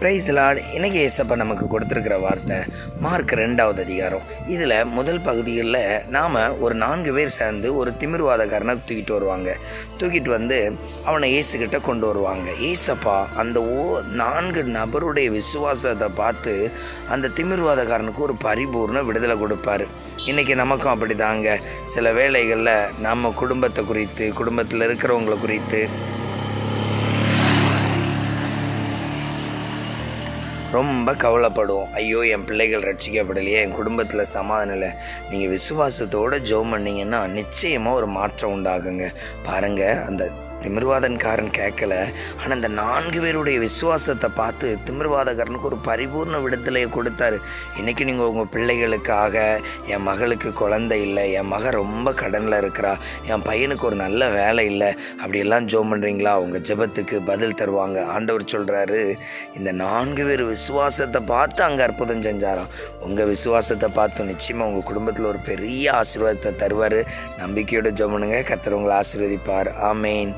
Price Lord இன்னைக்கு ஏசப்பா நமக்கு கொடுத்துருக்கிற வார்த்தை மார்க் ரெண்டாவது அதிகாரம். இதில் முதல் பகுதிகளில் நாம் ஒரு நான்கு பேர் சேர்ந்து ஒரு திமிர்வாதக்காரனை தூக்கிட்டு வருவாங்க. தூக்கிட்டு வந்து அவனை ஏசுக்கிட்ட கொண்டு வருவாங்க. ஏசப்பா அந்த ஓ நான்கு நபருடைய விசுவாசத்தை பார்த்து அந்த திமிர்வாதக்காரனுக்கு ஒரு பரிபூர்ண விடுதலை கொடுப்பாரு. இன்றைக்கி நமக்கும் அப்படி தாங்க சில வேளைகளில் நம்ம குடும்பத்தை குறித்து குடும்பத்தில் இருக்கிறவங்கள குறித்து ரொம்ப கவலைப்படுவோம். ஐயோ என் பிள்ளைகள் ரட்சிக்கப்படலையே என் குடும்பத்தில் சமாதானம் இல்லை. நீங்கள் விசுவாசத்தோடு ஜோம் பண்ணீங்கன்னா நிச்சயமாக ஒரு மாற்றம் உண்டாகுங்க. பாருங்கள் அந்த திமிர்வாதன்காரன் கேட்கல ஆனால் அந்த நான்கு பேருடைய விசுவாசத்தை பார்த்து திமிர்வாதக்காரனுக்கு ஒரு பரிபூர்ண விடுதலையை கொடுத்தாரு. இன்றைக்கி நீங்கள் உங்கள் பிள்ளைகளுக்காக என் மகளுக்கு குழந்தை இல்லை என் மக ரொம்ப கடனில் இருக்கிறா என் பையனுக்கு ஒரு நல்ல வேலை இல்லை அப்படியெல்லாம் ஜோம் பண்ணுறீங்களா உங்கள் ஜெபத்துக்கு பதில் தருவாங்க. ஆண்டவர் சொல்கிறாரு இந்த நான்கு பேர் விசுவாசத்தை பார்த்து அங்கே அற்புதம் செஞ்சாராம். உங்கள் விசுவாசத்தை பார்த்து நிச்சயமாக உங்கள் குடும்பத்தில் ஒரு பெரிய ஆசீர்வாதத்தை தருவார். நம்பிக்கையோட ஜோம் பண்ணுங்க. கத்துறவங்களை ஆசீர்வதிப்பார். ஆமேன்.